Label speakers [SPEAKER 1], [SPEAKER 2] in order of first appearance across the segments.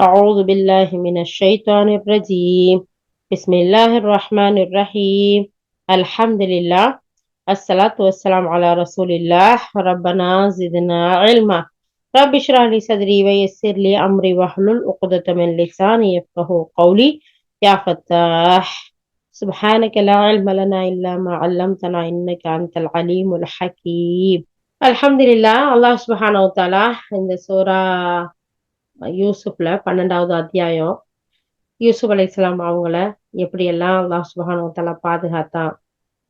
[SPEAKER 1] أعوذ بالله من الشيطان الرجيم بسم الله الرحمن الرحيم الحمد لله الصلاة والسلام على رسول الله ربنا زدنا علما رب اشرح لي صدري ويسر لي أمري واحلل عقدة من لساني يفقه قولي يا فتاح سبحانك لا علم لنا إلا ما علمتنا إنك أنت العليم الحكيم الحمد لله الله سبحانه وتعالى இந்த சூரா யூசுப்ல பன்னெண்டாவது அத்தியாயம். யூசுப் அலைஹிஸ்ஸலாம் அவங்கள எப்படியெல்லாம் அல்லாஹ் சுபஹானஹு வ பாதுகாத்தான்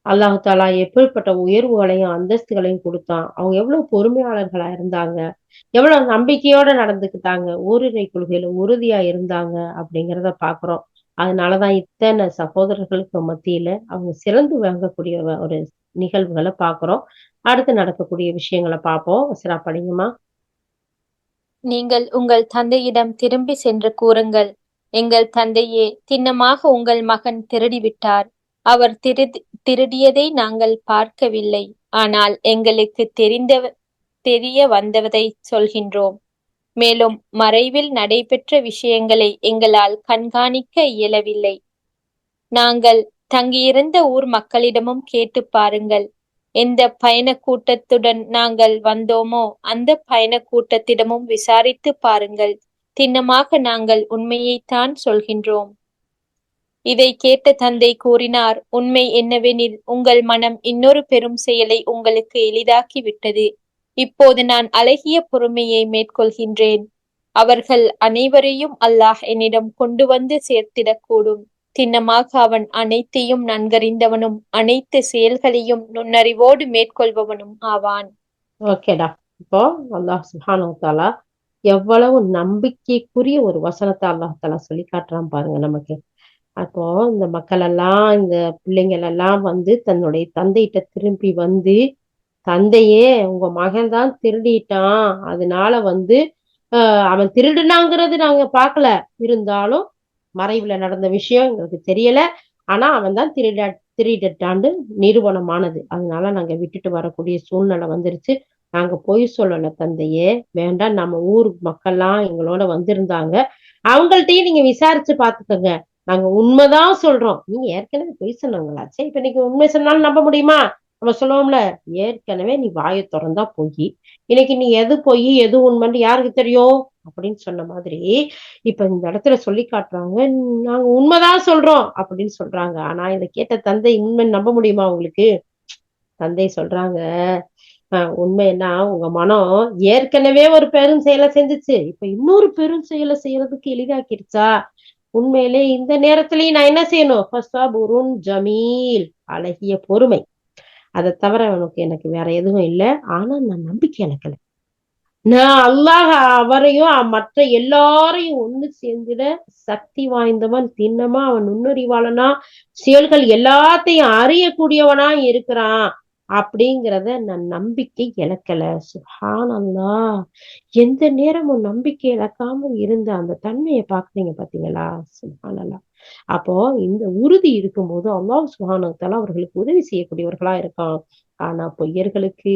[SPEAKER 1] அல்லாஹ் தாலா எப்படிப்பட்ட உயர்வுகளையும் அந்தஸ்துகளையும் கொடுத்தான். அவங்க எவ்வளவு பொறுமையாளர்களா இருந்தாங்க? எவ்வளவு நம்பிக்கையோட நடந்துக்கிட்டாங்க? ஓரிரை கொள்கையில உறுதியா இருந்தாங்க அப்படிங்கிறத பாக்குறோம். அதனாலதான் இத்தனை சகோதரர்களுக்கு மத்தியில அவங்க சிறந்து விளங்கக்கூடிய ஒரு நிகழ்வுகளை பாக்குறோம். அடுத்து நடக்கக்கூடிய விஷயங்களை பார்ப்போம் சிரா
[SPEAKER 2] நீங்கள் உங்கள் தந்தையிடம் திரும்பி சென்று கூறுங்கள். எங்கள் தந்தையே திண்ணமாக உங்கள் மகன் திருடிவிட்டார். அவர் திரு திருடியதை நாங்கள் பார்க்கவில்லை. ஆனால் எங்களுக்கு தெரிந்த தெரிய வந்ததை சொல்கின்றோம். மேலும் மறைவில் நடைபெற்ற விஷயங்களை எங்களால் கண்காணிக்க இயலவில்லை. நாங்கள் தங்கியிருந்த ஊர் மக்களிடமும் கேட்டு பாருங்கள். எந்த பயண கூட்டத்துடன் நாங்கள் வந்தோமோ அந்த பயண கூட்டத்திடமும் விசாரித்து பாருங்கள். திண்ணமாக நாங்கள் உண்மையைத்தான் சொல்கின்றோம். இதை கேட்ட தந்தை கூறினார் உண்மை என்னவெனில் உங்கள் மனம் இன்னொரு பெரும் செயலை உங்களுக்கு எளிதாக்கி விட்டது இப்போது நான் அழகிய பொறுமையை மேற்கொள்கின்றேன். அவர்கள் அனைவரையும் அல்லாஹ் என்னிடம் கொண்டு வந்து சேர்த்திடக்கூடும். திண்ணமாக அவன் அனைத்தையும் நன்கறிந்தவனும் அனைத்து செயல்களையும் நுண்ணறிவோடு மேற்கொள்பவனும் ஆவான்.
[SPEAKER 1] ஓகேடா இப்போ அல்லாஹ் சுஹானுத்தாலா எவ்வளவு நம்பிக்கைக்குரிய ஒரு வசனத்தை அல்லாஹாலா சொல்லி காட்டுறான் பாருங்க நமக்கு. அப்போ இந்த மக்கள் எல்லாம் இந்த பிள்ளைங்கள் எல்லாம் வந்து தன்னுடைய தந்தைகிட்ட திரும்பி வந்து தந்தையே உங்க மகன் தான் திருடிட்டான். அதனால வந்து ஆஹ் அவன் திருடுனாங்கிறது நாங்க பார்க்கல. இருந்தாலும் மறைவுல நடந்த விஷயம் எங்களுக்கு தெரியல. ஆனா அவன் தான் திருட திருடட்டாண்டு நிறுவனமானது. அதனால நாங்க விட்டுட்டு வரக்கூடிய சூழ்நிலை வந்துருச்சு. நாங்க பொய் சொல்லல தந்தையே. வேண்டாம் நம்ம ஊர் மக்கள்லாம் எங்களோட வந்திருந்தாங்க. அவங்கள்ட்டயும் நீங்க விசாரிச்சு பாத்துக்கோங்க நாங்க உண்மைதான் சொல்றோம். நீங்க ஏற்கனவே பொய் சொன்னவங்களாச்சே இப்ப நீங்க உண்மை சொன்னாலும் நம்ப முடியுமா? நம்ம சொல்லுவோம்ல ஏற்கனவே நீ வாயை திறந்தா பொய் இன்னைக்கு நீ எது பொய் எது உண்மைன்னு யாருக்கு தெரியும்? அப்படின்னு சொன்ன மாதிரி இப்ப இந்த இடத்துல சொல்லி காட்டுறாங்க நாங்க உண்மைதான் சொல்றோம் அப்படின்னு சொல்றாங்க. ஆனா இதை கேட்ட தந்தை உண்மை நம்ப முடியுமா உங்களுக்கு? தந்தை சொல்றாங்க உண்மைன்னா உங்க மனம் ஏற்கனவே ஒரு பெரும் செயலை செஞ்சுச்சு. இப்ப இன்னொரு பெரும் செயலை செய்யறதுக்கு எளிதாக்கிருச்சா? உண்மையிலே இந்த நேரத்திலயும் நான் என்ன செய்யணும்? ஜமீல் அழகிய பொறுமை. அதை தவிர உனக்கு எனக்கு வேற எதுவும் இல்லை. ஆனா நான் நம்பிக்கை எனக்குல நான் அல்லாஹ் அவரையும் மற்ற எல்லாரையும் ஒண்ணு சேர்ந்துட சக்தி வாய்ந்தவன் திண்ணமா அவன் நுண்ணறிவாளனா செயல்கள் எல்லாத்தையும் அறியக்கூடியவனா இருக்கிறான் அப்படிங்கிறத நான் நம்பிக்கை இழக்கல. சுஹான் அல்லா எந்த நேரமும் நம்பிக்கை இழக்காம இருந்த அந்த தன்மையை பாக்குறீங்க பாத்தீங்களா சுஹான் அல்லா அப்போ இந்த உறுதி இருக்கும்போது அல்லாஹ் சுஹானத்தால அவர்களுக்கு உதவி செய்யக்கூடியவர்களா இருக்கான். ஆனா பொய்யர்களுக்கு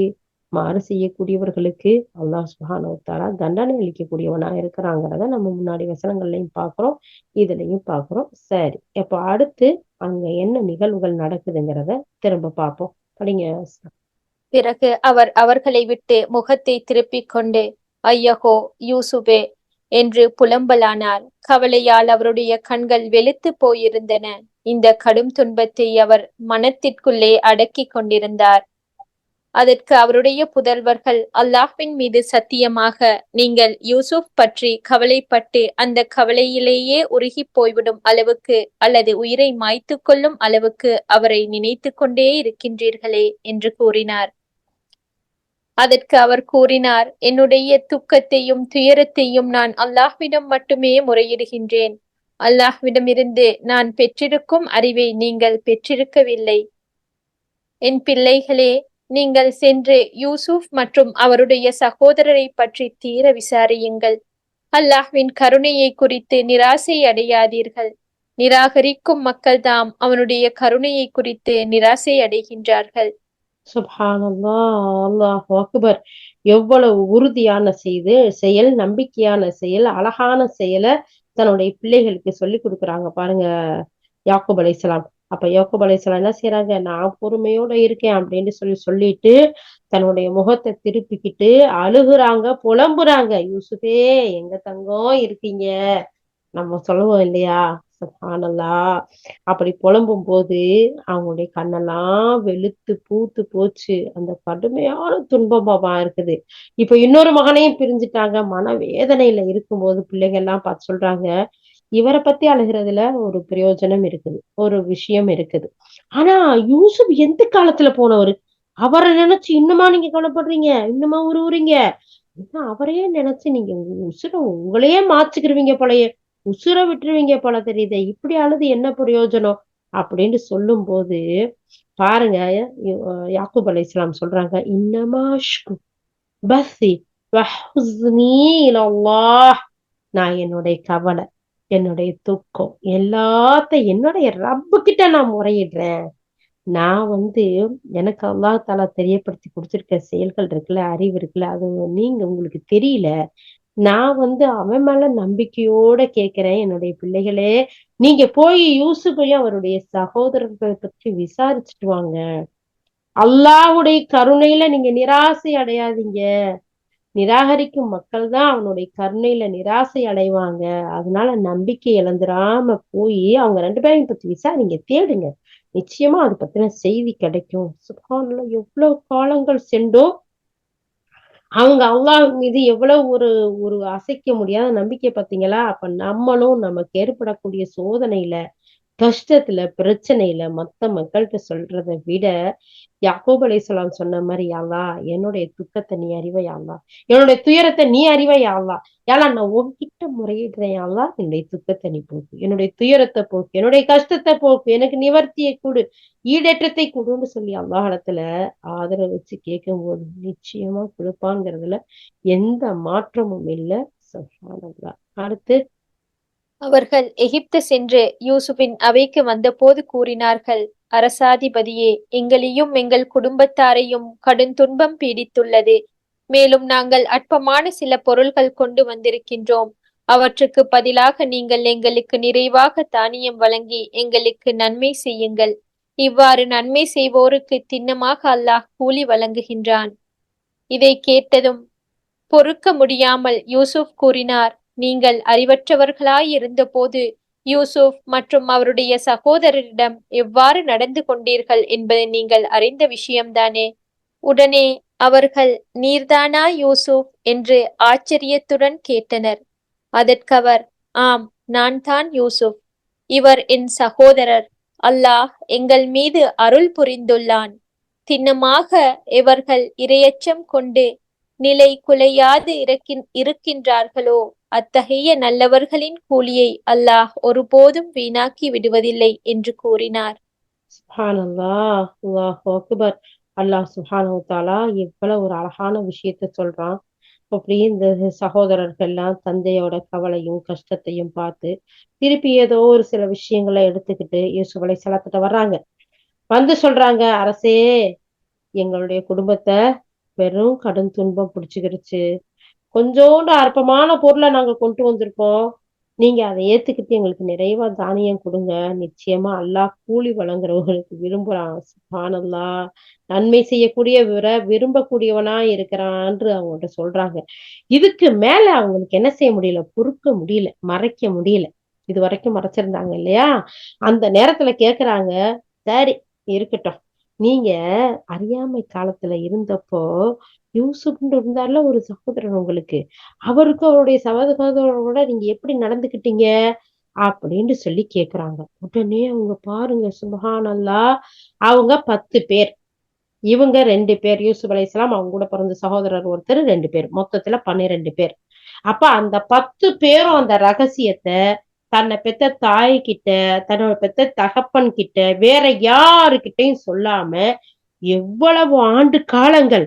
[SPEAKER 1] மாறு செய்யக்கூடியவர்களுக்கு அல்லாஹ் சுஹானவத்தாலா தண்டனை அளிக்கக்கூடியவனா இருக்கிறாங்கிறத நம்ம முன்னாடி வசனங்கள்லையும் பாக்குறோம் இதுலயும் பாக்குறோம் சரி இப்போ அடுத்து அங்க என்ன நிகழ்வுகள் நடக்குதுங்கிறத திரும்ப பார்ப்போம். படிங்க.
[SPEAKER 2] பிறகு அவர் அவர்களை விட்டு முகத்தை திருப்பிக் கொண்டு ஐயகோ யூசுபே என்று புலம்பலானார். கவலையால் அவருடைய கண்கள் வெளுத்து போயிருந்தன. இந்த கடும் துன்பத்தை அவர் மனத்திற்குள்ளே அடக்கிக் கொண்டிருந்தார். அதற்கு அவருடைய புதல்வர்கள் அல்லாஹ்வின் மீது சத்தியமாக நீங்கள் யூசுப் பற்றி கவலைப்பட்டு அந்த கவலையிலேயே உருகி போய்விடும் அளவுக்கு அல்லது உயிரை மாய்த்து கொள்ளும் அளவுக்கு அவரை நினைத்து கொண்டே இருக்கின்றீர்களே என்று கூறினார். அதற்கு அவர் கூறினார் என்னுடைய துக்கத்தையும் துயரத்தையும் நான் அல்லாஹ்விடம் மட்டுமே முறையிடுகின்றேன். அல்லாஹ்விடமிருந்து நான் பெற்றிருக்கும் அறிவை நீங்கள் பெற்றிருக்கவில்லை. என் பிள்ளைகளே நீங்கள் சென்று யூசுப் மற்றும் அவருடைய சகோதரரை பற்றி தீர விசாரியுங்கள். அல்லாஹ்வின் கருணையை குறித்து நிராசை அடையாதீர்கள். நிராகரிக்கும் மக்கள்தாம் அவனுடைய கருணையை குறித்து நிராசை அடைகின்றார்கள்.
[SPEAKER 1] சுப்ஹானல்லா அல்லாஹ் அக்பர். எவ்வளவு உறுதியான செய்து செயல் நம்பிக்கையான செயல் அழகான செயலை தன்னுடைய பிள்ளைகளுக்கு சொல்லி கொடுக்குறாங்க. பாருங்க யாக்குப் அலைசலாம் அப்ப யாக்கூப் அலைசலாம் என்ன செய்யறாங்க நான் பொறுமையோட இருக்கேன் அப்படின்னு சொல்லி சொல்லிட்டு தன்னுடைய முகத்தை திருப்பிக்கிட்டு அழுகுறாங்க புலம்புறாங்க. யூசுஃபே எங்க தங்கம் இருக்கீங்க? நம்ம சொல்லுவோம் இல்லையா? சுபானல்லா அப்படி புலம்பும் போது அவங்களுடைய கண்ணெல்லாம் வெளுத்து பூத்து போச்சு. அந்த கடுமையான துன்பமாவா இருக்குது. இப்ப இன்னொரு மகனையும் பிரிஞ்சுட்டாங்க. மனவேதனையில இருக்கும்போது பிள்ளைங்க எல்லாம் பார்த்து சொல்றாங்க இவரை பத்தி அழுகிறதுல ஒரு பிரயோஜனம் இருக்குது. ஒரு விஷயம் இருக்குது. ஆனா யூசுப் எந்த காலத்துல போனவரு? அவரை நினைச்சு இன்னுமா நீங்க கவலைப்படுறீங்க? இன்னுமா உருவுறீங்க? அவரையே நினைச்சு நீங்க உசுர உங்களையே மாச்சுக்கிருவீங்க போலயே. உசுர விட்டுருவீங்க போல தெரியுதே இப்படி அழுது என்ன பிரயோஜனம்? அப்படின்னு சொல்லும் போது பாருங்க யா- யாக்கூப் இஸ்லாம் சொல்றாங்க இன்னமாஷ்கு பஸ்ஸி நான் என்னுடைய கவலை என்னுடைய துக்கம் எல்லாத்தையும் என்னுடைய ரப்பு கிட்ட நான் முறையிடுறேன். நான் வந்து எனக்கு அல்லாஹால தெரியப்படுத்தி கொடுத்திருக்க செயல்கள் இருக்குல்ல அறிவு இருக்குல்ல அது நீங்க உங்களுக்கு தெரியல நான் வந்து அவன் மேல நம்பிக்கையோட கேக்குறேன் என்னுடைய பிள்ளைகளே. நீங்க போய் யூசுஃபையும் அவருடைய சகோதரர்களை பற்றி விசாரிச்சுட்டு வாங்க. அல்லாவுடைய கருணையில நீங்க நிராசை அடையாதீங்க. நிராகரிக்கும் மக்கள் தான் அவனுடைய கருணையில நிராசை அடைவாங்க. அதனால நம்பிக்கை இழந்துராம போய் அவங்க ரெண்டு பேரையும் பத்தி விசாரிங்க தேடுங்க. நிச்சயமா அது பத்தின செய்தி கிடைக்கும். சுகான்ல எவ்வளவு காலங்கள் சென்றோ அவங்க அல்லாஹ் மீது எவ்வளவு ஒரு ஒரு அசைக்க முடியாத நம்பிக்கை பார்த்தீங்களா? அப்ப நம்மளும் நமக்கு ஏற்படக்கூடிய சோதனையில கஷ்டத்துல பிரச்சனையில மத்த மக்கள்கிட்ட சொல்றதை விட யாக்கூப் அலைஹிஸ்ஸலாம் சொன்ன மாதிரி யாழ்லா என்னுடைய துக்கத்தை நீ அறிவை யாழ்லா என்னுடைய துயரத்தை நீ அறிவை யாழ்லா யாழா நான் உன்கிட்ட முறையிடுறேன் யாழ்லா என்னுடைய துக்கத்தை நீ போக்கு. என்னுடைய துயரத்தை போக்கு. என்னுடைய கஷ்டத்தை போக்கு. எனக்கு நிவர்த்தியை கொடு. ஈடேற்றத்தை கொடுன்னு சொல்லி அல்லாஹலத்துல ஆதரவு வச்சு கேட்கும்போது நிச்சயமா கொடுப்பாங்கிறதுல எந்த மாற்றமும் இல்லை. சுப்ஹானல்லாஹ் அடுத்து
[SPEAKER 2] அவர்கள் எகிப்து சென்று யூசுபின் அவைக்கு வந்தபோது கூறினார்கள் அரசாதிபதியே எங்களையும் எங்கள் குடும்பத்தாரையும் கடுந்துன்பம் பீடித்துள்ளது. மேலும் நாங்கள் அற்பமான சில பொருள்கள் கொண்டு வந்திருக்கின்றோம். அவற்றுக்கு பதிலாக நீங்கள் எங்களுக்கு நிறைவாக தானியம் வழங்கி எங்களுக்கு நன்மை செய்யுங்கள். இவ்வாறு நன்மை செய்வோருக்கு திண்ணமாக அல்லாஹ் கூலி வழங்குகின்றான். இதை கேட்டதும் பொறுக்க முடியாமல் யூசுப் கூறினார் நீங்கள் அறிவற்றவர்களாயிருந்தபோது யூசுப் மற்றும் அவருடைய சகோதரரிடம் எவ்வாறு நடந்து கொண்டீர்கள் என்பதை நீங்கள் அறிந்த விஷயம்தானே? உடனே அவர்கள் நீர்தானா யூசுப்? என்று ஆச்சரியத்துடன் கேட்டனர். அதற்கவர் ஆம் நான் தான் யூசுப். இவர் என் சகோதரர். அல்லாஹ் எங்கள் மீது அருள் புரிந்துள்ளான். திண்ணமாக இவர்கள் இரையச்சம் கொண்டு நிலை குலையாது இருக்கின் இருக்கின்றார்களோ? அத்தகைய நல்லவர்களின் கூலியை அல்லாஹ் ஒருபோதும் வீணாக்கி விடுவதில்லை என்று கூறினார்.
[SPEAKER 1] அக்பர். அல்லாஹ் சுப்ஹானஹு தஆலா எவ்வளவு ஒரு அழகான விஷயத்த சொல்றான். அப்படி இந்த சகோதரர்கள் எல்லாம் தந்தையோட கவலையும் கஷ்டத்தையும் பார்த்து திருப்பி ஏதோ ஒரு சில விஷயங்களை எடுத்துக்கிட்டு இயேசுவலை செலத்திட்ட வர்றாங்க. வந்து சொல்றாங்க அரசே எங்களுடைய குடும்பத்தை வெறும் கடும் துன்பம் பிடிச்சுக்கிடுச்சு. கொஞ்சோண்டு அற்பமான பொருளை நாங்க கொண்டு வந்திருக்கோம். நீங்க அதை ஏத்துக்கிட்டு எங்களுக்கு நிறைவா தானியம் கொடுங்க. நிச்சயமா அல்லாஹ் கூலி வழங்குறவங்களுக்கு விரும்புறான். நன்மை செய்யக்கூடிய விர விரும்பக்கூடியவனா இருக்கிறான்னு அவங்கள்ட்ட சொல்றாங்க. இதுக்கு மேல அவங்களுக்கு என்ன செய்ய முடியல? பொறுக்க முடியல. மறைக்க முடியல. இது வரைக்கும் மறைச்சிருந்தாங்க இல்லையா? அந்த நேரத்துல கேக்குறாங்க. சரி இருக்கட்டும். நீங்க அறியாமை காலத்துல இருந்தப்போ யூசுப்னு இருந்தால ஒரு சகோதரன் உங்களுக்கு. அவருக்கும் அவருடைய சகோதரரோட நீங்க எப்படி நடந்துகிட்டீங்க அப்படின்னு சொல்லி கேக்குறாங்க. உடனே அவங்க பாருங்க சுபஹானல்லா அவங்க பத்து பேர். இவங்க ரெண்டு பேர் யூசுப் அலைஹிஸ்ஸலாம் அவங்க கூட பிறந்த சகோதரர் ஒருத்தர் ரெண்டு பேர். மொத்தத்துல பன்னிரெண்டு பேர். அப்ப அந்த பத்து பேரும் அந்த ரகசியத்தை தன்னை பெத்த தாய் கிட்ட தன்னோட பெத்த தகப்பன் கிட்ட வேற யாருக்கிட்டையும் சொல்லாம எவ்வளவு ஆண்டு காலங்கள்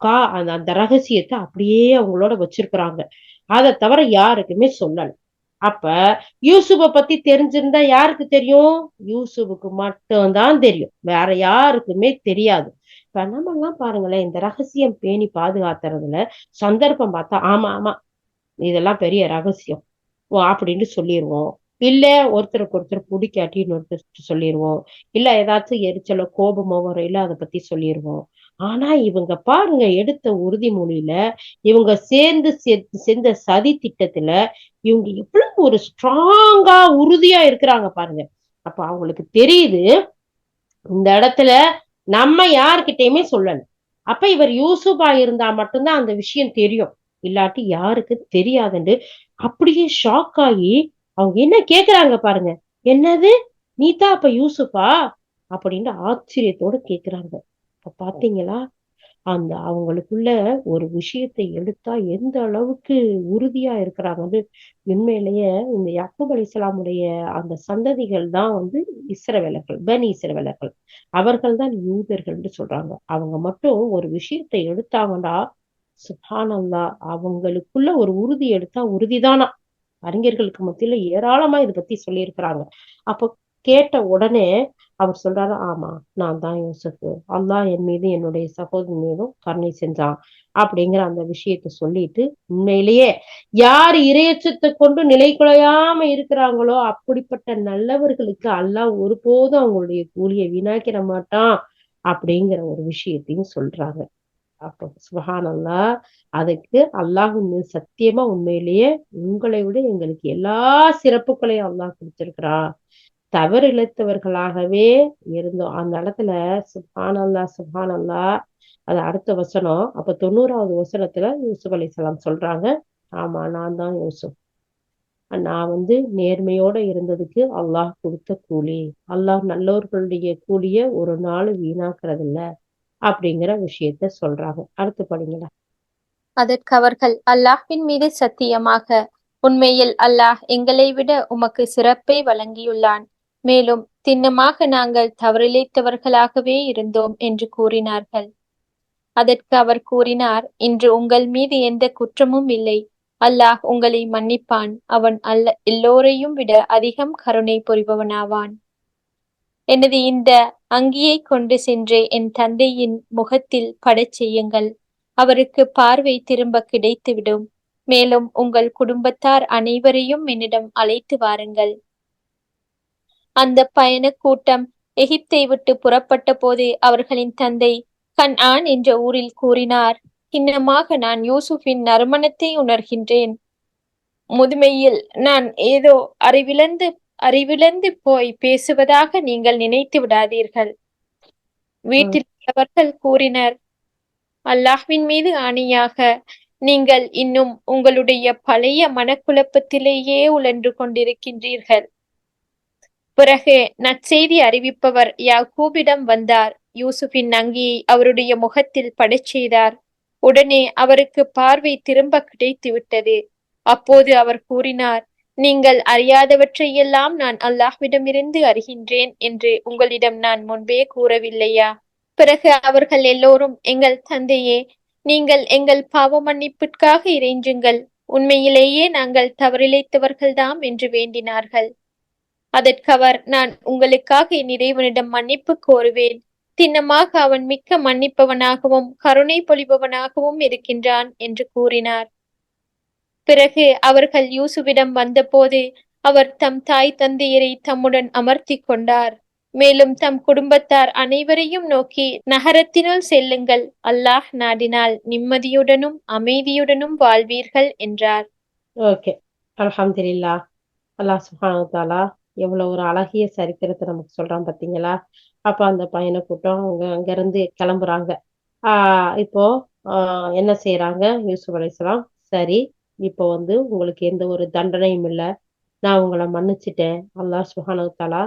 [SPEAKER 1] கா அந்த அந்த ரகசியத்தை அப்படியே அவங்களோட வச்சிருக்கிறாங்க. அதை தவிர யாருக்குமே சொல்லல. அப்ப யூசுப பத்தி தெரிஞ்சிருந்தா யாருக்கு தெரியும்? யூசுபுக்கு மட்டும்தான் தெரியும். வேற யாருக்குமே தெரியாது. இப்ப நம்ம எல்லாம் பாருங்களேன் இந்த ரகசியம் பேணி பாதுகாத்துறதுல சந்தர்ப்பம் பார்த்தா ஆமா ஆமா இதெல்லாம் பெரிய ரகசியம். அப்படின்னு சொல்லிடுவோம் இல்ல ஒருத்தருக்கு ஒருத்தர் பிடிக்காட்டி இன்னொருத்தர் சொல்லிடுவோம் இல்ல ஏதாச்சும் எரிச்சலோ கோபமோ வரையில அதை பத்தி சொல்லிடுவோம் ஆனா இவங்க பாருங்க எடுத்த உறுதிமொழியில இவங்க சேர்ந்து சேர்ந்த சதி திட்டத்துல இவங்க எவ்வளவு ஒரு ஸ்ட்ராங்கா உறுதியா இருக்கிறாங்க பாருங்க. அப்ப அவங்களுக்கு தெரியுது இந்த இடத்துல நம்ம யாருக்கிட்டயுமே சொல்லல. அப்ப இவர் யூசுபா இருந்தா மட்டும்தான் அந்த விஷயம் தெரியும். இல்லாட்டி யாருக்கு தெரியாதுன்னு அப்படியே ஷாக் ஆகி அவங்க என்ன கேக்குறாங்க பாருங்க. என்னது? நீதா அப்ப யூசுஃபா அப்படின்னு ஆச்சரியத்தோட கேக்குறாங்க. இப்ப பாத்தீங்களா? அந்த அவங்களுக்குள்ள ஒரு விஷயத்தை எடுத்தா எந்த அளவுக்கு உறுதியா இருக்கிறாங்க. உண்மையிலேயே இந்த யாக்கூப் இஸ்லாமுடைய அந்த சந்ததிகள் தான் வந்து இஸ்ரவேலர்கள் பனி இஸ்ரவேலர்கள். அவர்கள் தான் யூதர்கள்னு சொல்றாங்க. அவங்க மட்டும் ஒரு விஷயத்தை எடுத்தாங்கன்னா சுபானல்லா அவங்களுக்குள்ள ஒரு உறுதி எடுத்தா உறுதிதானா? அறிஞர்களுக்கு மத்தியில ஏராளமா இதை பத்தி சொல்லியிருக்கிறாங்க. அப்போ கேட்ட உடனே அவர் சொல்றாரு ஆமா நான் தான் யோசிப்பு. அல்லா என் மீது என்னுடைய சகோதரி மீதும் கருணை செஞ்சான். அப்படிங்கிற அந்த விஷயத்த சொல்லிட்டு உண்மையிலேயே யார் இரையச்சத்தை கொண்டு நிலை குலையாம இருக்கிறாங்களோ அப்படிப்பட்ட நல்லவர்களுக்கு அல்லாஹ் ஒருபோதும் அவங்களுடைய கூலியை வீணாக்கிட மாட்டான் அப்படிங்கிற ஒரு விஷயத்தையும் சொல்றாங்க. அப்போ சுபஹானல்லா அதுக்கு அல்லாஹ் சத்தியமா உண்மையிலேயே உங்களை விட எங்களுக்கு எல்லா சிறப்புகளையும் அல்லாஹ் கொடுத்திருக்கிறா. தவறு இழைத்தவர்களாகவே இருந்தோம். அந்த இடத்துல சுபானல்லா சுபானல்லா அது அடுத்த வசனம். அப்ப தொண்ணூறாவது வசனத்துல யூசுப் அலிசலாம் சொல்றாங்க. ஆமா நான் தான் யூசுப். நான் வந்து நேர்மையோட இருந்ததுக்கு அல்லாஹ் கொடுத்த கூலி. அல்லாஹ் நல்லவர்களுடைய கூலிய ஒரு நாள் வீணாக்குறதில்ல. அப்படிங்கிற விஷயத்த சொல்றாங்க. அடுத்து படிங்களா
[SPEAKER 2] அதற்கு அவர்கள் அல்லாஹின் மீது சத்தியமாக உண்மையில் அல்லாஹ் எங்களை விட உமக்கு சிறப்பை வழங்கியுள்ளான். மேலும் திண்ணமாக நாங்கள் தவறிழைத்தவர்களாகவே இருந்தோம் என்று கூறினார்கள். அதற்கு அவர் கூறினார் இன்று உங்கள் மீது எந்த குற்றமும் இல்லை. அல்லாஹ் உங்களை மன்னிப்பான். அவன் அல்ல எல்லோரையும் விட அதிகம் கருணை புரிபவனாவான். எனது இந்த அங்கியை கொண்டு சென்றே என் தந்தையின் முகத்தில் படச் செய்யுங்கள். அவருக்கு பார்வை திரும்ப கிடைத்துவிடும். மேலும் உங்கள் குடும்பத்தார் அனைவரையும் என்னிடம் அழைத்து வாருங்கள். அந்த பயண கூட்டம் எகிப்தை விட்டு புறப்பட்ட போது அவர்களின் தந்தை கண் ஆன் என்ற ஊரில் கூறினார் இன்னமாக நான் யூசுஃபின் நறுமணத்தை உணர்கின்றேன். முதுமையில் நான் ஏதோ அறிவிழந்து அறிவிழந்து போய் பேசுவதாக நீங்கள் நினைத்து விடாதீர்கள். வீட்டில் உள்ளவர்கள் கூறினர் அல்லாஹ்வின் மீது ஆணையாக நீங்கள் இன்னும் உங்களுடைய பழைய மனக்குழப்பத்திலேயே உழன்று கொண்டிருக்கின்றீர்கள். பிறகு நற்செய்தி அறிவிப்பவர் யாகூபிடம் வந்தார். யூசுஃபின் அங்கியை அவருடைய முகத்தில் படச் செய்தார். உடனே அவருக்கு பார்வை திரும்ப கிடைத்து விட்டது அப்போது அவர் கூறினார் நீங்கள் அறியாதவற்றையெல்லாம் நான் அல்லாஹ்விடமிருந்து அறிகின்றேன் என்று உங்களிடம் நான் முன்பே கூறவில்லையா? பிறகு அவர்கள் எல்லோரும் எங்கள் தந்தையே நீங்கள் எங்கள் பாவ மன்னிப்பிற்காக இறைஞ்சுங்கள். உண்மையிலேயே நாங்கள் தவறிழைத்தவர்கள்தாம் என்று வேண்டினார்கள். அதற்கவர் நான் உங்களுக்காக என் இறைவனிடம் மன்னிப்பு கோருவேன். திண்ணமாக அவன் மிக்க மன்னிப்பவனாகவும் கருணை பொழிபவனாகவும் இருக்கின்றான் என்று கூறினார். பிறகு அவர்கள் யூசுவிடம் வந்தபோது அவர் தம் தாய் தந்தையரை தம்முடன் அமர்த்தி கொண்டார். மேலும் தம் குடும்பத்தார் அனைவரையும் நோக்கி நகரத்தினுள் செல்லுங்கள் அல்லாஹ் நாடினால் நிம்மதியுடனும் அமைதியுடனும் வாழ்வீர்கள் என்றார்.
[SPEAKER 1] ஓகே. அல்ஹம்துலில்லா. அல்லாஹ் சுப்ஹானஹு தாலா எவ்வளவு ஒரு அழகிய சரித்திரத்தை நமக்கு சொல்றான் பாத்தீங்களா? அப்ப அந்த பையனை கூட்டம் அவங்க அங்க இருந்து கிளம்புறாங்க. ஆஹ் இப்போ ஆஹ் என்ன செய்யறாங்க யூசுப் அலிஸ்லாம் சரி இப்போ வந்து உங்களுக்கு எந்த ஒரு தண்டனையும் இல்லை. நான் உங்களை மன்னிச்சிட்டேன். அல்லாஹ் சுப்ஹானஹு தலா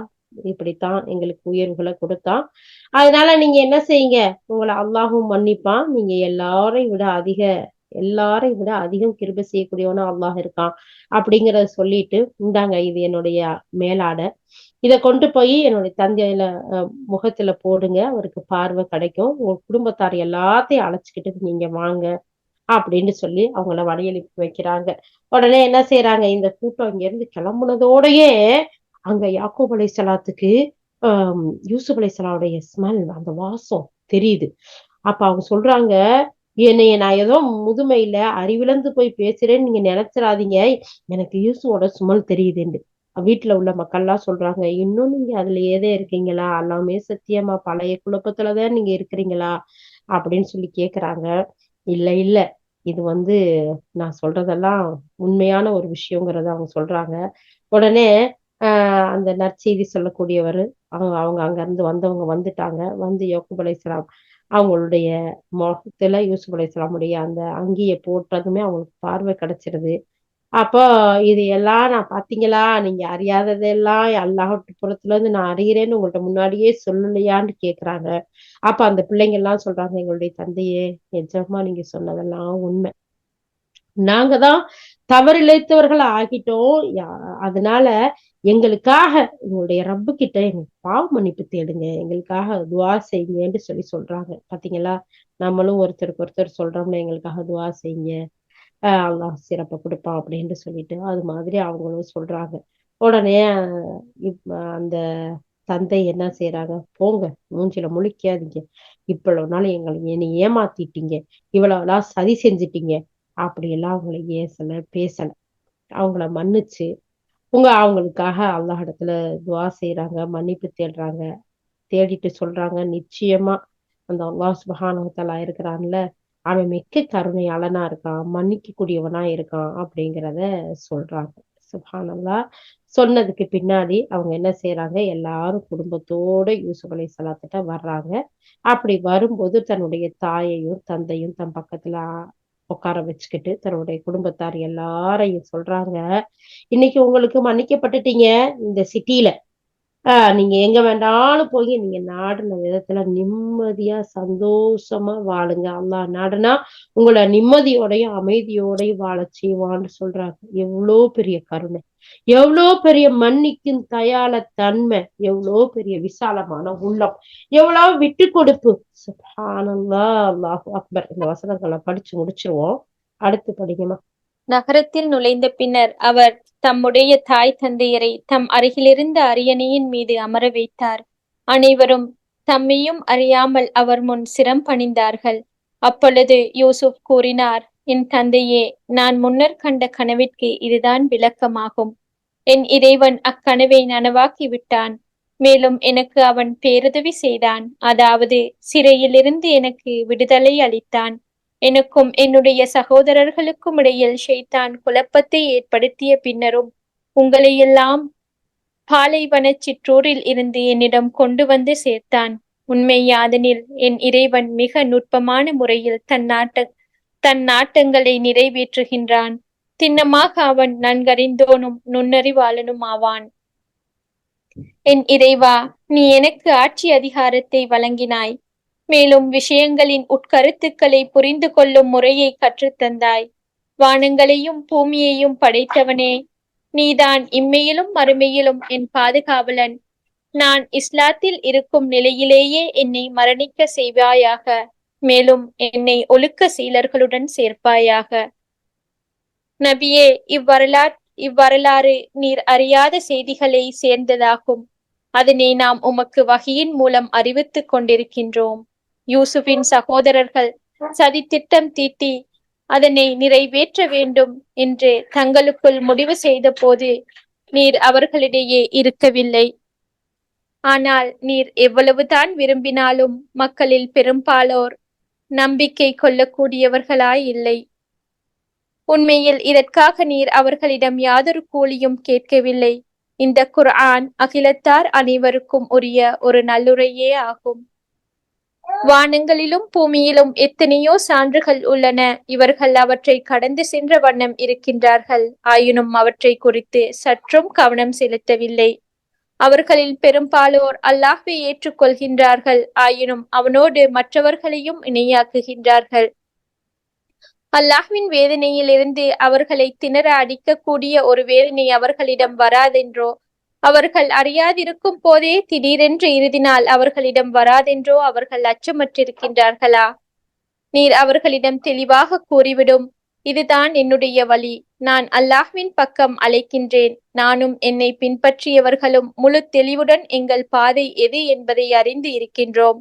[SPEAKER 1] இப்படித்தான் எங்களுக்கு உயர்வுகளை கொடுத்தான். அதனால நீங்க என்ன செய்யுங்க? உங்களை அல்லாஹும் மன்னிப்பான். நீங்க எல்லாரையும் விட அதிக எல்லாரையும் விட அதிகம் கிருபை செய்யக்கூடியவனா அல்லாஹ் இருக்கான் அப்படிங்கறத சொல்லிட்டு இந்தாங்க இது என்னுடைய மேலாடை. இதை கொண்டு போய் என்னுடைய தந்தையில முகத்துல போடுங்க. அவருக்கு பார்வை கிடைக்கும். உங்க குடும்பத்தார் எல்லாத்தையும் அழைச்சிக்கிட்டு நீங்க வாங்க. அப்படின்னு சொல்லி அவங்கள வழியனுப்பி வைக்கிறாங்க. உடனே என்ன செய்யறாங்க இந்த கூட்டம் இங்க இருந்து கிளம்புனதோடயே அங்க யாக்கூப் சலாத்துக்கு ஆஹ் யூசுப் அலைஹிஸ்ஸலாமுடைய ஸ்மெல் அந்த வாசம் தெரியுது. அப்ப அவங்க சொல்றாங்க என்னைய நான் ஏதோ முதுமையில அறிவிழந்து போய் பேசுறேன்னு நீங்க நினைச்சிடாதீங்க எனக்கு யூசுவோட சுமல் தெரியுதுன்னு வீட்டுல உள்ள மக்கள்லாம் சொல்றாங்க இன்னும் நீங்க அதுல ஏதே இருக்கீங்களா? எல்லாமே சத்தியமா பழைய குழப்பத்துலதான் நீங்க இருக்கிறீங்களா? அப்படின்னு சொல்லி கேக்குறாங்க. இல்ல இல்ல. இது வந்து நான் சொல்றதெல்லாம் உண்மையான ஒரு விஷயங்கிறத அவங்க சொல்றாங்க. உடனே ஆஹ் அந்த நற்செய்தி சொல்லக்கூடியவர் அவங்க அவங்க அங்க இருந்து வந்தவங்க வந்துட்டாங்க. வந்து யோகுப் அலைஹிஸ்ஸலாம் அவங்களுடைய முகத்துல யூசுப் அலைஹிஸ்ஸலாமுடைய அந்த அங்கியை போட்டதுமே அவங்களுக்கு பார்வை கிடைச்சிருது. அப்போ இது எல்லாம் நான் பாத்தீங்களா நீங்க அறியாததெல்லாம் அல்லாஹட்டு புறத்துல இருந்து நான் அறிகிறேன்னு உங்கள்ட்ட முன்னாடியே சொல்லலையான்னு கேக்குறாங்க. அப்ப அந்த பிள்ளைங்க எல்லாம் சொல்றாங்க எங்களுடைய தந்தையே நிஜமா நீங்க சொன்னதெல்லாம் உண்மை. நாங்க தான் தவறிழைத்தவர்கள் ஆகிட்டோம். யா- அதனால எங்களுக்காக உங்களுடைய ரப்பு கிட்ட எங்க பாவ மன்னிப்பு தேடுங்க. எங்களுக்காக துவா செய்யுங்கன்னு சொல்லி சொல்றாங்க. பாத்தீங்களா? நம்மளும் ஒருத்தருக்கு ஒருத்தர் சொல்றோம்ல எங்களுக்காக துவா செய்யுங்க. அல்லாஹ் சிறப்பை கொடுப்பான் அப்படின்னு சொல்லிட்டு அது மாதிரி அவங்களும் சொல்றாங்க. உடனே அந்த தந்தை என்ன செய்யறாங்க போங்க மூஞ்சில முழிக்காதீங்க. இவ்வளவு நாள் எங்களை என்னை ஏமாத்திட்டீங்க. இவ்வளவு நாள் சதி செஞ்சிட்டீங்க. அப்படி எல்லாம் அவங்களை ஏசல பேசல. அவங்கள மன்னிச்சு உங்க அவங்களுக்காக அல்லாஹ் இடத்துல துவா செய்யறாங்க மன்னிப்பு தேடுறாங்க. தேடிட்டு சொல்றாங்க. நிச்சயமா அந்த அல்லாஹ் சுபஹானஹு இருக்கிறான்ல அவன் மிக்க கருணையாளனா இருக்கான் மன்னிக்க கூடியவனா இருக்கான் அப்படிங்கிறத சொல்றாங்க. சுபானல்லா சொன்னதுக்கு பின்னாடி அவங்க என்ன செய்யறாங்க எல்லாரும் குடும்பத்தோட யூசுப் அலைஹிஸ்ஸலாத்திட்ட வர்றாங்க. அப்படி வரும்போது தன்னுடைய தாயையும் தந்தையும் தன் பக்கத்துல உட்கார வச்சுக்கிட்டு தன்னுடைய குடும்பத்தார் எல்லாரையும் சொல்றாங்க. இன்னைக்கு உங்களுக்கு மன்னிக்கப்பட்டுட்டீங்க இந்த சிட்டியில. ஆஹ் நீங்க எங்க வேண்டாலும் போய் நீங்க நாடின விதத்துல நிம்மதியா சந்தோஷமா வாழுங்க. அல்லாஹ் நாடுனா உங்களை நிம்மதியோடையும் அமைதியோடையும் வாழ செய்வான்னு சொல்றாங்க. எவ்வளோ பெரிய கருணை. எவ்வளோ பெரிய மன்னிக்கும் தயால தன்மை. எவ்வளோ பெரிய விசாலமான உள்ளம். எவ்வளவு விட்டு கொடுப்பு. சுப்ஹானல்லாஹ் அல்லாஹு அக்பர். இந்த வசனங்களை படிச்சு முடிச்சிருவோம். அடுத்து படிங்கம்மா
[SPEAKER 2] நகரத்தில் நுழைந்த பின்னர் அவர் தம்முடைய தாய் தந்தையரை தம் அருகிலிருந்த அரியணையின் மீது அமர வைத்தார். அனைவரும் தம்மையும் அறியாமல் அவர் முன் சிரம் பணிந்தார்கள். அப்பொழுது யூசுப் கூறினார் என் தந்தையே நான் முன்னர் கண்ட கனவிற்கு இதுதான் விளக்கமாகும். என் இறைவன் அக்கனவை நனவாக்கி விட்டான். மேலும் எனக்கு அவன் பேருதவி செய்தான். அதாவது சிறையிலிருந்து எனக்கு விடுதலை அளித்தான். எனக்கும் என்னுடைய சகோதரர்களுக்கும் இடையில் ஷைத்தான் குழப்பத்தை ஏற்படுத்திய பின்னரும் உங்களையெல்லாம் பாலைவனச் சிற்றூரில் இருந்து என்னிடம் கொண்டு வந்து சேர்த்தான். உண்மை யாதெனில் என் இறைவன் மிக நுட்பமான முறையில் தன் நாட்ட தன் நாட்டங்களை நிறைவேற்றுகின்றான். திண்ணமாக அவன் நன்கறிந்தோனும் நுண்ணறிவாளனும் ஆவான். என் இறைவா நீ எனக்கு ஆட்சி அதிகாரத்தை வழங்கினாய். மேலும் விஷயங்களின் உட்கருத்துக்களை புரிந்து கொள்ளும் முறையை கற்றுத்தந்தாய். வானங்களையும் பூமியையும் படைத்தவனே நீதான் இம்மையிலும் மறுமையிலும் என் பாதுகாவலன். நான் இஸ்லாத்தில் இருக்கும் நிலையிலேயே என்னை மரணிக்க செய்வாயாக மேலும் என்னை ஒழுக்க சீலர்களுடன் சேர்ப்பாயாக. நபியே இவ்வரலாற் இவ்வரலாறு நீர் அறியாத செய்திகளை சேர்ந்ததாகும். அதனை நாம் உமக்கு வகையின் மூலம் அறிவித்துக் கொண்டிருக்கின்றோம். யூசுஃபின் சகோதரர்கள் சதித்திட்டம் தீட்டி அதனை நிறைவேற்ற வேண்டும் என்று தங்களுக்குள் முடிவு செய்த போது நீர் அவர்களிடையே இருக்கவில்லை. ஆனால் நீர் எவ்வளவுதான் விரும்பினாலும் மக்களில் பெரும்பாலோர் நம்பிக்கை கொள்ளக்கூடியவர்களாய் இல்லை. உண்மையில் இதற்காக நீர் அவர்களிடம் யாதொரு கூலியும் கேட்கவில்லை. இந்த குர்ஆன் அகிலத்தார் அனைவருக்கும் உரிய ஒரு நல்லுரையே ஆகும். வானங்களிலும் பூமியிலும் எத்தனையோ சான்றுகள் உள்ளன. இவர்கள் அவற்றை கடந்து சென்ற வண்ணம் இருக்கின்றார்கள். ஆயினும் அவற்றை குறித்து சற்றும் கவனம் செலுத்தவில்லை. அவர்களில் பெரும்பாலோர் அல்லாஹ்வை ஏற்றுக்கொள்கின்றார்கள். ஆயினும் அவனோடு மற்றவர்களையும் இணையாக்குகின்றார்கள். அல்லாஹ்வின் வேதனையிலிருந்து அவர்களை திணற அடிக்கக்கூடிய ஒரு வேதனை அவர்களிடம் வராதென்றோ அவர்கள் அறியாதிருக்கும் போதே திடீரென்று இறுதினால் அவர்களிடம் வராதென்றோ அவர்கள் அச்சமற்றிருக்கின்றார்களா? நீர் அவர்களிடம் தெளிவாக கூறிவிடும். இதுதான் என்னுடைய வழி. நான் அல்லாஹ்வின் பக்கம் அழைக்கின்றேன். நானும் என்னை பின்பற்றியவர்களும் முழு தெளிவுடன் எங்கள் பாதை எது என்பதை அறிந்து இருக்கின்றோம்.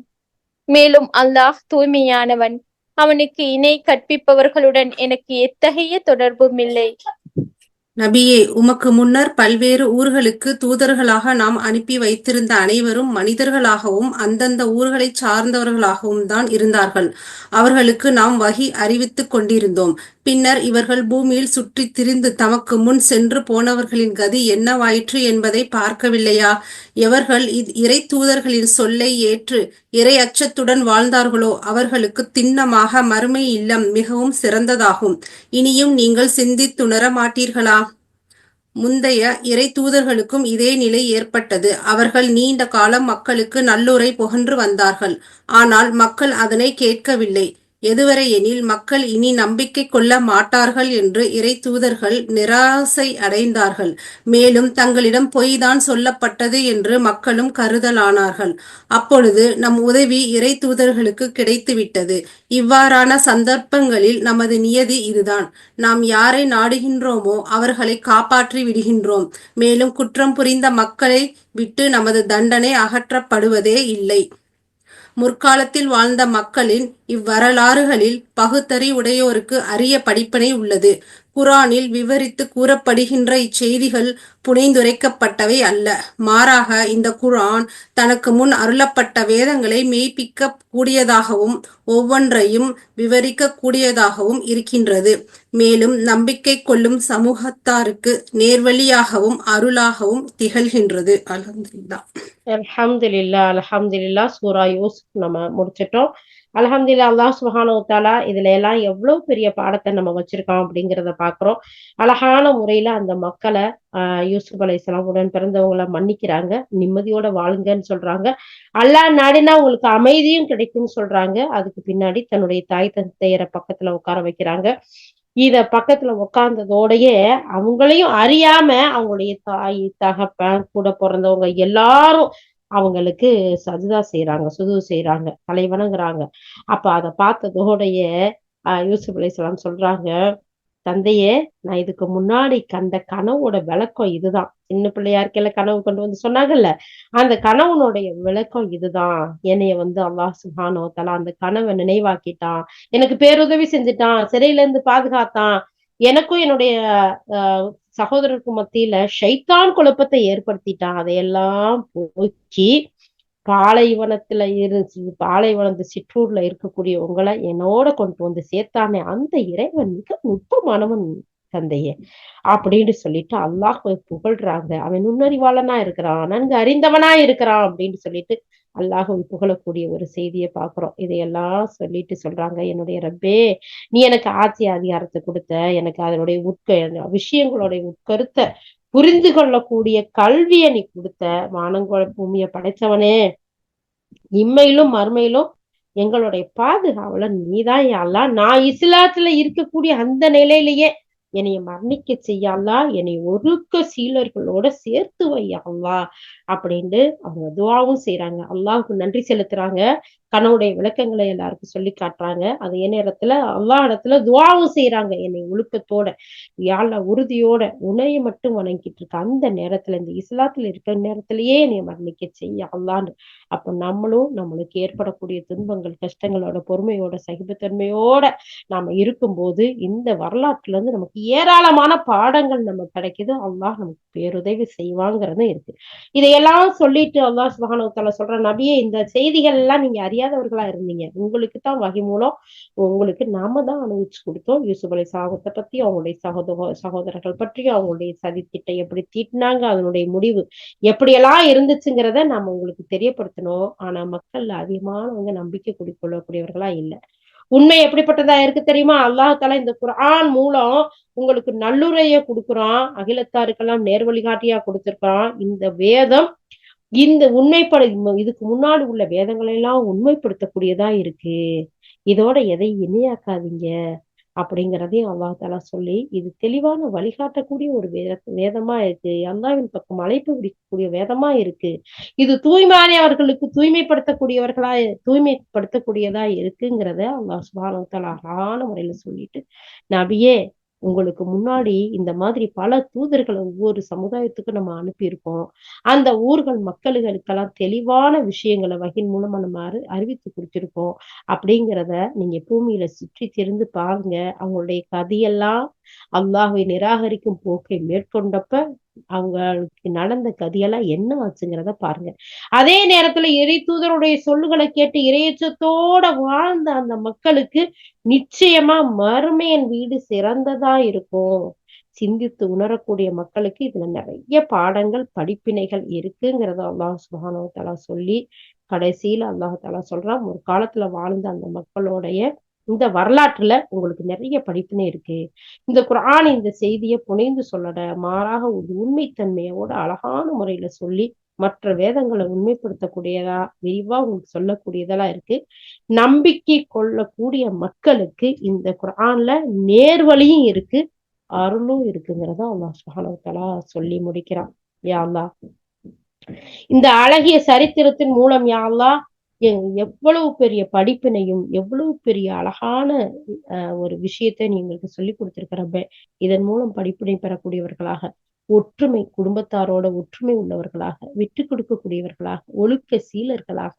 [SPEAKER 2] மேலும் அல்லாஹ் தூய்மையானவன். அவனுக்கு இணை கற்பிப்பவர்களுடன் எனக்கு எத்தகைய தொடர்பும் இல்லை.
[SPEAKER 3] நபியே உமக்கு முன்னர் பல்வேறு ஊர்களுக்கு தூதர்களாக நாம் அனுப்பி வைத்திருந்த அனைவரும் மனிதர்களாகவும் அந்தந்த ஊர்களைச் சார்ந்தவர்களாகவும் தான் இருந்தார்கள். அவர்களுக்கு நாம் வகி அறிவித்துக் கொண்டிருந்தோம். பின்னர் இவர்கள் பூமியில் சுற்றி திரிந்து தமக்கு முன் சென்று போனவர்களின் கதி என்னவாயிற்று என்பதை பார்க்கவில்லையா? எவர்கள் இறை தூதர்களின் சொல்லை ஏற்று இறை அச்சத்துடன் வாழ்ந்தார்களோ அவர்களுக்கு திண்ணமாக மறுமை இல்லம் மிகவும் சிறந்ததாகும். இனியும் நீங்கள் சிந்தித்துணர மாட்டீர்களா? முந்தைய இறை தூதர்களுக்கும் இதே நிலை ஏற்பட்டது. அவர்கள் நீண்ட காலம் மக்களுக்கு நல்லுரை புகன்று வந்தார்கள். ஆனால் மக்கள் அதனை கேட்கவில்லை. எதுவரை எனில் மக்கள் இனி நம்பிக்கை கொள்ள மாட்டார்கள் என்று இறை தூதர்கள் நிராசை அடைந்தார்கள். மேலும் தங்களிடம் பொய்தான் சொல்லப்பட்டது என்று மக்களும் கருதலானார்கள். அப்பொழுது நம் உதவி இறை தூதர்களுக்கு கிடைத்துவிட்டது. இவ்வாறான சந்தர்ப்பங்களில் நமது நியதி இதுதான். நாம் யாரை நாடுகின்றோமோ அவர்களை காப்பாற்றி விடுகின்றோம். மேலும் குற்றம் புரிந்த மக்களை விட்டு நமது தண்டனை அகற்றப்படுவதே இல்லை. முற்காலத்தில் வாழ்ந்த மக்களின் இவ்வரலாறுகளில் பகுத்தறி உடையோருக்கு அரிய படிப்பினை உள்ளது. குரானில் விவரித்து கூறப்படுகின்ற இச்செய்திகள் புனைந்துரைக்கப்பட்டவை அல்ல. மாறாக இந்த குரான் தனக்கு முன் அருளப்பட்ட வேதங்களை மெய்ப்பிக்க கூடியதாகவும் ஒவ்வொன்றையும் விவரிக்க கூடியதாகவும் இருக்கின்றது. மேலும் நம்பிக்கை கொள்ளும் சமூகத்தாருக்கு நேர்வழியாகவும் அருளாகவும் திகழ்கின்றது. அலமதுல்லா
[SPEAKER 1] அலமதுல்லா அலமதுல்லா சூரா யூஸ் நம்ம முடிச்சிட்டோம். அலஹம்துல்லா அல்லாஹ் சுபஹானு இதுல எல்லாம் எவ்வளவு பெரிய பாடத்தை நம்ம வச்சிருக்கோம் அப்படிங்கிறத பாக்குறோம். அழகான முறையில அந்த மக்களை ஆஹ் யூசுப் அலைசலாம் உடன் பிறந்தவங்களை மன்னிக்கிறாங்க நிம்மதியோட வாழுங்கன்னு சொல்றாங்க. அல்லா நாடினா உங்களுக்கு அமைதியும் கிடைக்கும்னு சொல்றாங்க. அதுக்கு பின்னாடி தன்னுடைய தாய் தந்தையரை பக்கத்துல உட்கார வைக்கிறாங்க. இத பக்கத்துல உட்கார்ந்ததோடயே அவங்களையும் அறியாம அவங்களுடைய தாய் தகப்பன் கூட பிறந்தவங்க எல்லாரும் அவங்களுக்கு சஜிதா செய்யறாங்க சுது செய்யறாங்க தலை வணங்குறாங்க. அப்ப அதை பார்த்ததோடைய யூசுப் அலிஸ்லாம் சொல்றாங்க தந்தையே நான் இதுக்கு முன்னாடி கண்ட கனவோட விளக்கம் இதுதான். சின்ன பிள்ளையாருக்கெல்லாம் கனவு கொண்டு வந்து சொன்னாங்கல்ல அந்த கனவுனுடைய விளக்கம் இதுதான். என்னைய வந்து அல்லாஹ் சுஹானோ தலா அந்த கனவை நினைவாக்கிட்டான். எனக்கு பேருதவி செஞ்சுட்டான் சிறையில இருந்து பாதுகாத்தான். எனக்கும் என்னுடைய சகோதரருக்கு மத்தியில ஷைத்தான் குழப்பத்தை ஏற்படுத்திட்டான். அதையெல்லாம் போக்கி பாலைவனத்துல இரு பாலைவனத்து சிற்றூர்ல இருக்கக்கூடிய உங்களை என்னோட கொண்டு வந்து சேர்த்தானே. அந்த இறைவன் மிக நுட்பமானவன். தந்தையே. அப்படின்னு சொல்லிட்டு அல்லாஹ் புகழ்றாங்க. அவன் நுண்ணறிவாளனா இருக்கிறான். நன்கு அறிந்தவனா இருக்கிறான் அப்படின்னு சொல்லிட்டு அல்லாஹும் புகழக்கூடிய ஒரு செய்தியை பாக்குறோம் இதையெல்லாம் சொல்லிட்டு சொல்றாங்க என்னுடைய ரப்பே நீ எனக்கு ஆட்சி அதிகாரத்தை கொடுத்த எனக்கு அதனுடைய உட்க விஷயங்களுடைய உட்கருத்தை புரிந்து கொள்ளக்கூடிய கல்வியை நீ கொடுத்த. வானங்கோள பூமியை படைச்சவனே இம்மையிலும் மறுமையிலும் எங்களுடைய பாதுகாவல நீதான் யாரெல்லாம் நான் இஸ்லாத்துல இருக்கக்கூடிய அந்த நிலையிலேயே என்னைய மரணிக்க செய்யாலா என்னை ஒருக்க சீலர்களோட சேர்த்து வையாங்களா அப்படின்ட்டு அவங்க துவாவும் செய்யறாங்க அல்லாவுக்கு நன்றி செலுத்துறாங்க. கனவுடைய விளக்கங்களை எல்லாருக்கும் சொல்லி காட்டுறாங்க. அதே நேரத்துல அல்லா இடத்துல துவாவும் செய்யறாங்க என்னை ஒழுக்கத்தோட யாழ்ல உறுதியோட உனையை மட்டும் வணங்கிட்டு இருக்க. அந்த நேரத்துல இந்த இஸ்லாத்துல இருக்கிற நேரத்திலேயே என்னை மரணிக்க செய்ய அல்லான்னு அப்ப நம்மளும் நம்மளுக்கு ஏற்படக்கூடிய துன்பங்கள் கஷ்டங்களோட பொறுமையோட சகிப்புத்தன்மையோட நாம இருக்கும்போது இந்த வரலாற்றுல இருந்து நமக்கு ஏராளமான பாடங்கள் நம்ம கிடைக்குது அல்லாஹ் நமக்கு பேருதவி செய்வாங்கிறது இருக்கு. இதையெல்லாம் சொல்லிட்டு அல்லாஹ் சுபஹானு சொல்ற நபியே இந்த செய்திகள் எல்லாம் நீங்க அறியாதவர்களா இருந்தீங்க. உங்களுக்கு தான் வகை மூலம் உங்களுக்கு நாம தான் அனுபவிச்சு கொடுத்தோம். யூசுப் அலி சாகத்தை பத்தி அவங்களுடைய சகோதர சகோதரர்கள் பற்றியும் அவங்களுடைய சதி திட்டம் எப்படி தீட்டினாங்க அதனுடைய முடிவு எப்படியெல்லாம் இருந்துச்சுங்கிறத நாம உங்களுக்கு தெரியப்படுத்தணும். ஆனா மக்கள் அதிகமானவங்க நம்பிக்கை குடிக்கொள்ளக்கூடியவர்களா இல்லை. உண்மை எப்படிப்பட்டதா இருக்கு தெரியுமா? அல்லாஹால இந்த குரான் மூலம் உங்களுக்கு நல்லுரைய கொடுக்குறான் அகிலத்தாருக்கெல்லாம் நேர் வழிகாட்டியா இந்த வேதம் இந்த உண்மைப்பட இதுக்கு முன்னாடி உள்ள வேதங்களை எல்லாம் உண்மைப்படுத்தக்கூடியதா இருக்கு. இதோட எதை இணையாக்காதீங்க அப்படிங்கிறதையும் அல்லாஹ் சொல்லி இது தெளிவான வழிகாட்டக்கூடிய ஒரு வேத வேதமா இருக்கு. அல்லாவின் பக்கம் அழைப்பு விடிக்கக்கூடிய வேதமா இருக்கு. இது தூய்மையானவர்களுக்கு தூய்மைப்படுத்தக்கூடியவர்களா தூய்மைப்படுத்தக்கூடியதா இருக்குங்கிறத அல்லாஹ் சுபான அழகான முறையில சொல்லிட்டு நபியே உங்களுக்கு முன்னாடி இந்த மாதிரி பல தூதர்களை ஒவ்வொரு சமுதாயத்துக்கும் நம்ம அனுப்பியிருக்கோம். அந்த ஊர்கள் மக்களுக்கெல்லாம் தெளிவான விஷயங்களை வகையின் மூலமா நம்ம அறி அறிவித்து கொடுத்துருக்கோம். அப்படிங்கிறத நீங்க பூமியில சுற்றி தெரிந்து பாருங்க. அவங்களுடைய கதையெல்லாம் அல்லாஹை நிராகரிக்கும் போக்கை மேற்கொண்டப்ப அவங்களுக்கு நடந்த கதியெல்லாம் என்ன ஆச்சுங்கிறத பாருங்க. அதே நேரத்துல இறை தூதருடைய சொல்லுகளை கேட்டு இறையச்சத்தோட வாழ்ந்த அந்த மக்களுக்கு நிச்சயமா மருமையன் வீடு சிறந்ததா இருக்கும். சிந்தித்து உணரக்கூடிய மக்களுக்கு இதுல நிறைய பாடங்கள் படிப்பினைகள் இருக்குங்கிறத அல்லாஹ் சுபானோ தலா சொல்லி கடைசியில அல்லாஹ் தலா சொல்றான். ஒரு காலத்துல வாழ்ந்த அந்த மக்களுடைய இந்த வரலாற்றுல உங்களுக்கு நிறைய படிப்பினை இருக்கு. இந்த குரான் இந்த செய்தியை புனைந்து சொல்லட மாறாக ஒரு உண்மைத்தன்மையோட அழகான முறையில சொல்லி மற்ற வேதங்களை உண்மைப்படுத்தக்கூடியதா விரிவா உங்களுக்கு சொல்லக்கூடியதெல்லாம் இருக்கு. நம்பிக்கை கொள்ளக்கூடிய மக்களுக்கு இந்த குரான்ல நேர்வழியும் இருக்கு அருளும் இருக்குங்கிறத அல்லாஹ் சுஹானவத்தாலா சொல்லி முடிக்கிறான். யா இந்த அழகிய சரித்திரத்தின் மூலம் யா எவ்வளவு பெரிய படிப்பினையும் எவ்வளவு பெரிய அழகான ஒரு விஷயத்தை நீ எங்களுக்கு சொல்லி கொடுத்திருக்கிறப்ப இதன் மூலம் படிப்பினை பெறக்கூடியவர்களாக. ஒற்றுமை குடும்பத்தாரோட ஒற்றுமை உள்ளவர்களாக விட்டு கொடுக்கக்கூடியவர்களாக ஒழுக்க சீலர்களாக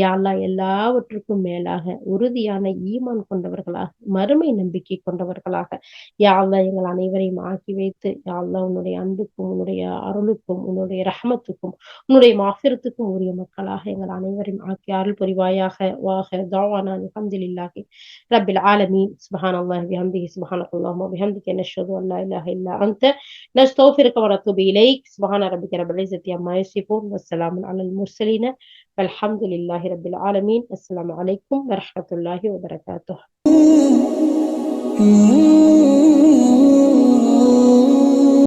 [SPEAKER 1] யாழ்லா எல்லாவற்றுக்கும் மேலாக உறுதியான ஈமான் கொண்டவர்களாக மறுமை நம்பிக்கை கொண்டவர்களாக யாழ்லா எங்கள் அனைவரையும் ஆக்கி வைத்து யாழ்லா உன்னுடைய அன்புக்கும் உன்னுடைய அருளுக்கும் உன்னுடைய ரஹமத்துக்கும் உன்னுடைய மாசிரத்துக்கும் உரிய மக்களாக எங்கள் அனைவரையும் ஆக்கி அருள் புரிவாயாக வாக தாவானா அலமதுல்லாஹி ரபில் ஆலமீன். சுபஹான் அல்லாஹ் பிஹம்திஹி சுபஹானக அல்லாஹும்ம பிஹம்திக நஷ்ஹது அல்லா இலாஹ இல்லா அன்த أستغفرك وأتوب إليك سبحان ربك رب العزة عما يصفون والسلام على المرسلين. فالحمد لله رب العالمين. السلام عليكم ورحمة الله وبركاته.